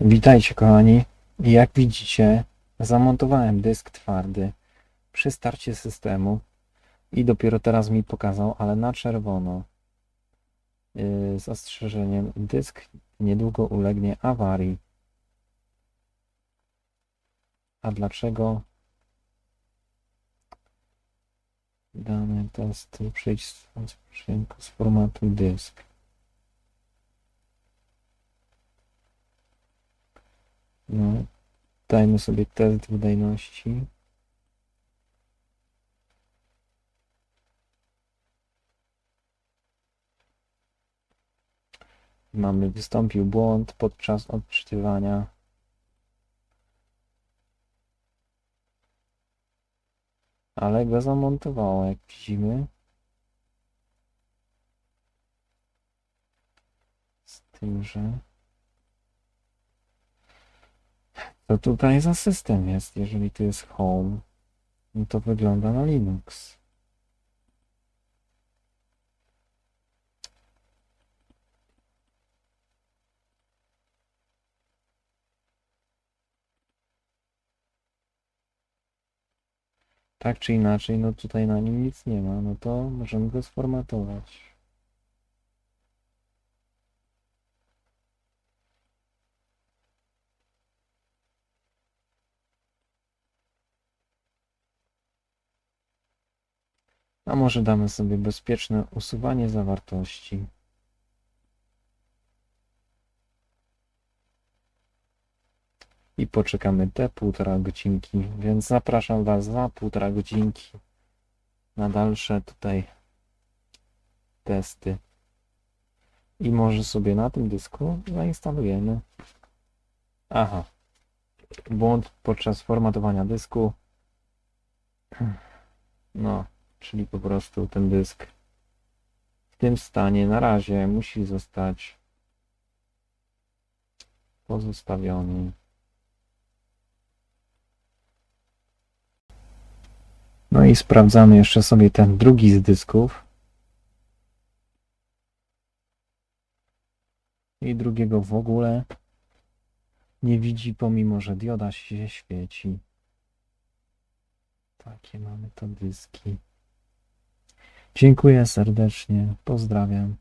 Witajcie kochani. Jak widzicie, zamontowałem dysk twardy przy starcie systemu i dopiero teraz mi pokazał, ale na czerwono yy, z ostrzeżeniem dysk niedługo ulegnie awarii. A dlaczego? Dane testy, przejdź z z formatu dysk. No, dajmy sobie test wydajności. Mamy, wystąpił błąd podczas odczytywania. Ale go zamontowało, jak widzimy. Z tym, że... Co tutaj za system jest, jeżeli tu jest home? No to wygląda na Linux. Tak czy inaczej, no tutaj na nim nic nie ma, no to możemy go sformatować. A może damy sobie bezpieczne usuwanie zawartości. I poczekamy te półtora godzinki, więc zapraszam Was za półtora godzinki na dalsze tutaj testy. I może sobie na tym dysku zainstalujemy. Aha. Błąd podczas formatowania dysku. No, czyli po prostu ten dysk w tym stanie na razie musi zostać pozostawiony. No i sprawdzamy jeszcze sobie ten drugi z dysków. I drugiego w ogóle nie widzi, pomimo że dioda się świeci. Takie mamy to dyski. Dziękuję serdecznie, pozdrawiam.